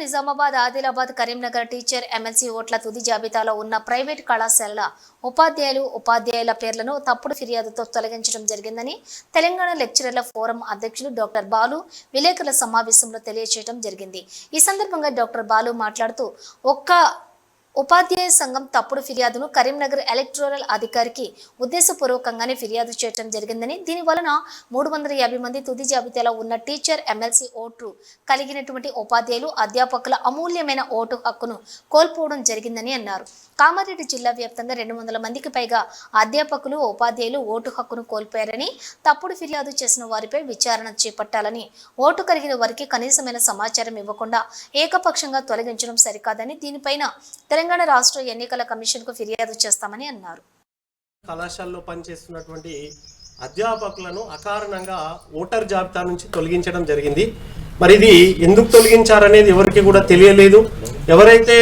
Nizamabad Adilabad Karimnagar teacher MLC ఓట్ల తుది జాబితాలో ఉన్న ప్రైవేట్ కళాశాలల ఉపాధ్యాయులు ఉపాధ్యాయుల పేర్లను తప్పుడు ఫిర్యాదుతో తొలగించడం జరిగిందని తెలంగాణ లెక్చరర్ల ఫోరం అధ్యక్షులు డాక్టర్ బాలు విలేకరుల సమావేశంలో తెలియజేయడం జరిగింది. ఈ సందర్భంగా డాక్టర్ బాలు మాట్లాడుతూ ఒక్క ఉపాధ్యాయ సంఘం తప్పుడు ఫిర్యాదును కరీంనగర్ ఎలక్టోరల్ అధికారికి ఉద్దేశపూర్వకంగానే ఫిర్యాదు చేయడం జరిగిందని దీని వలన మూడు వందల యాభై మంది తుది జాబితాలో ఉన్న టీచర్ ఎమ్మెల్సీ ఓటు కలిగినటువంటి ఉపాధ్యాయులు అధ్యాపకుల అమూల్యమైన ఓటు హక్కును కోల్పోవడం జరిగిందని అన్నారు. కామారెడ్డి జిల్లా వ్యాప్తంగా రెండు వందల మందికి పైగా అధ్యాపకులు ఉపాధ్యాయులు ఓటు హక్కును కోల్పోయారని తప్పుడు ఫిర్యాదు చేసిన వారిపై విచారణ చేపట్టాలని ఓటు కలిగిన వారికి కనీసమైన సమాచారం ఇవ్వకుండా ఏకపక్షంగా తొలగించడం సరికాదని దీనిపైన తెలంగాణ రాష్ట్ర ఎన్నికల కమిషన్కు ఫిర్యాదు చేస్తామని అన్నారు. కళాశాలలో పనిచేస్తున్నటువంటి అధ్యాపకులను అకారణంగా ఓటర్ జాబితా నుంచి తొలగించడం జరిగింది. మరి ఇది ఎందుకు తొలగించారనేది ఎవరికి కూడా తెలియలేదు. ఎవరైతే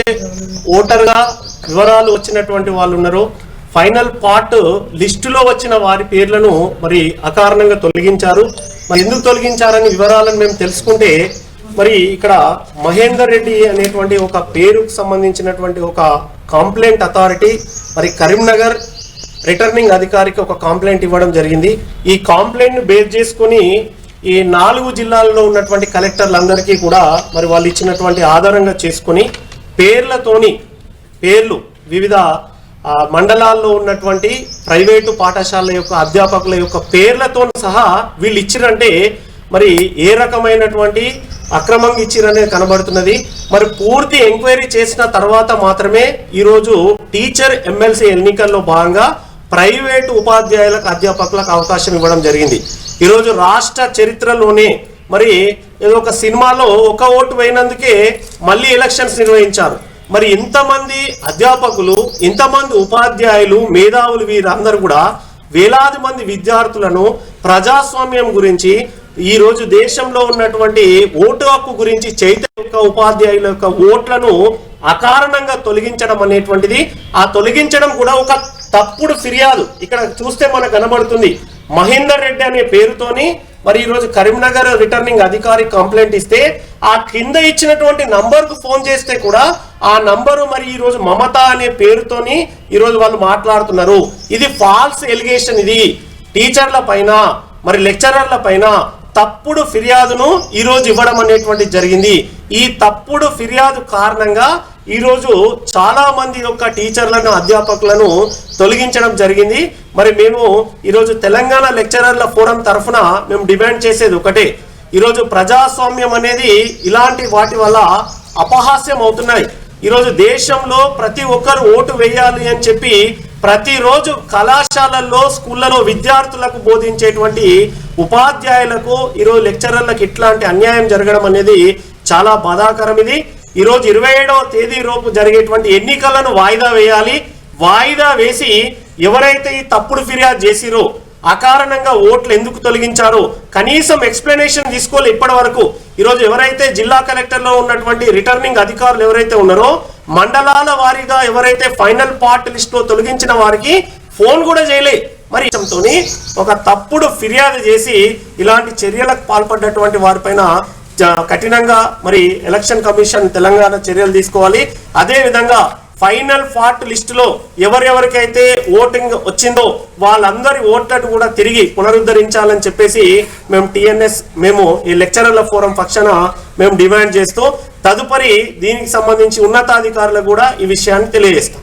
ఓటర్గా వివరాలు వచ్చినటువంటి వాళ్ళు ఉన్నారో ఫైనల్ పార్ట్ లిస్టులో వచ్చిన వారి పేర్లను మరి అకారణంగా తొలగించారు. మరి ఎందుకు తొలగించారని వివరాలను మేము తెలుసుకుంటే మరి ఇక్కడ మహేందర్ రెడ్డి అనేటువంటి ఒక పేరుకు సంబంధించినటువంటి ఒక కంప్లైంట్ అథారిటీ మరి కరీంనగర్ రిటర్నింగ్ అధికారికి ఒక కంప్లైంట్ ఇవ్వడం జరిగింది. ఈ కంప్లైంట్ బేస్ చేసుకుని ఈ నాలుగు జిల్లాల్లో ఉన్నటువంటి కలెక్టర్లందరికీ కూడా మరి వాళ్ళు ఇచ్చినటువంటి ఆధారంగా చేసుకుని పేర్లతోని పేర్లు వివిధ మండలాల్లో ఉన్నటువంటి ప్రైవేటు పాఠశాలల యొక్క అధ్యాపకుల యొక్క పేర్లతో సహా వీళ్ళు ఇచ్చిరంటే మరి ఏ రకమైనటువంటి అక్రమంగా ఇచ్చిరనేది కనబడుతున్నది. మరి పూర్తి ఎంక్వైరీ చేసిన తర్వాత మాత్రమే ఈరోజు టీచర్ ఎమ్మెల్సీ ఎన్నికల్లో భాగంగా ప్రైవేటు ఉపాధ్యాయులకు అధ్యాపకులకు అవకాశం ఇవ్వడం జరిగింది. ఈరోజు రాష్ట్ర చరిత్రలోనే మరి ఏదో ఒక సినిమాలో ఒక ఓటు పోయినందుకే మళ్ళీ ఎలక్షన్స్ నిర్వహించారు. మరి ఇంతమంది అధ్యాపకులు ఇంతమంది ఉపాధ్యాయులు మేధావులు వీరందరూ కూడా వేలాది మంది విద్యార్థులను ప్రజాస్వామ్యం గురించి ఈ రోజు దేశంలో ఉన్నటువంటి ఓటు హక్కు గురించి చైతన్య యొక్క ఉపాధ్యాయుల యొక్క ఓట్లను అకారణంగా తొలగించడం అనేటువంటిది. ఆ తొలగించడం కూడా ఒక తప్పుడు ఫిర్యాదు. ఇక్కడ చూస్తే మనకు కనబడుతుంది. మహేందర్ రెడ్డి అనే పేరుతోని మరి ఈరోజు కరీంనగర్ రిటర్నింగ్ అధికారి కంప్లైంట్ ఇస్తే ఆ కింద ఇచ్చినటువంటి నంబర్కు ఫోన్ చేస్తే కూడా ఆ నంబరు మరి ఈరోజు మమత అనే పేరుతోని ఈరోజు వాళ్ళు మాట్లాడుతున్నారు. ఇది ఫాల్స్ ఎలిగేషన్ ఇది. టీచర్ల పైన మరి లెక్చరర్ల పైన తప్పుడు ఫిర్యాదును ఈరోజు ఇవ్వడం అనేటువంటి జరిగింది. ఈ తప్పుడు ఫిర్యాదు కారణంగా ఈరోజు చాలా మంది యొక్క టీచర్లను అధ్యాపకులను తొలగించడం జరిగింది. మరి మేము ఈరోజు తెలంగాణ లెక్చరర్ల ఫోరం తరఫున మేము డిమాండ్ చేసేది ఒకటే. ఈరోజు ప్రజాస్వామ్యం అనేది ఇలాంటి వాటి వల్ల అపహాస్యం అవుతున్నాయి. ఈరోజు దేశంలో ప్రతి ఒక్కరు ఓటు వేయాలి అని చెప్పి ప్రతిరోజు కళాశాలల్లో స్కూళ్ళలో విద్యార్థులకు బోధించేటువంటి ఉపాధ్యాయులకు ఈరోజు లెక్చరర్లకు ఇట్లాంటి అన్యాయం జరగడం అనేది చాలా బాధాకరం ఇది. ఈరోజు ఇరవై ఏడవ తేదీ లోపు జరిగేటువంటి ఎన్నికలను వాయిదా వేయాలి. వాయిదా వేసి ఎవరైతే ఈ తప్పుడు ఫిర్యాదు చేసిరో అకారణంగా ఓట్లు ఎందుకు తొలగించారో కనీసం ఎక్స్ప్లెనేషన్ తీసుకోవాలి ఇప్పటి వరకు ఈరోజు ఎవరైతే జిల్లా కలెక్టర్లో ఉన్నటువంటి రిటర్నింగ్ అధికారులు ఎవరైతే ఉన్నారో మండలాల వారీగా ఎవరైతే ఫైనల్ పార్ట్ లిస్ట్లో తొలగించిన వారికి ఫోన్ కూడా చేయలే. మరి ఒక తప్పుడు ఫిర్యాదు చేసి ఇలాంటి చర్యలకు పాల్పడ్డటువంటి వారిపైన కఠినంగా మరి ఎలక్షన్ కమిషన్ తెలంగాణ చర్యలు తీసుకోవాలి. అదే విధంగా ఫైనల్ ఫార్ట్ లిస్టులో ఎవరెవరికైతే ఓటింగ్ వచ్చిందో వాళ్ళందరి ఓట్లను కూడా తిరిగి పునరుద్ధరించాలని చెప్పేసి మేము టిఎన్ఎస్ మేము ఈ లెక్చరర్ల ఫోరం పక్షాన మేము డిమాండ్ చేస్తూ తదుపరి దీనికి సంబంధించి ఉన్నతాధికారులకు కూడా ఈ విషయాన్ని తెలియజేస్తాం.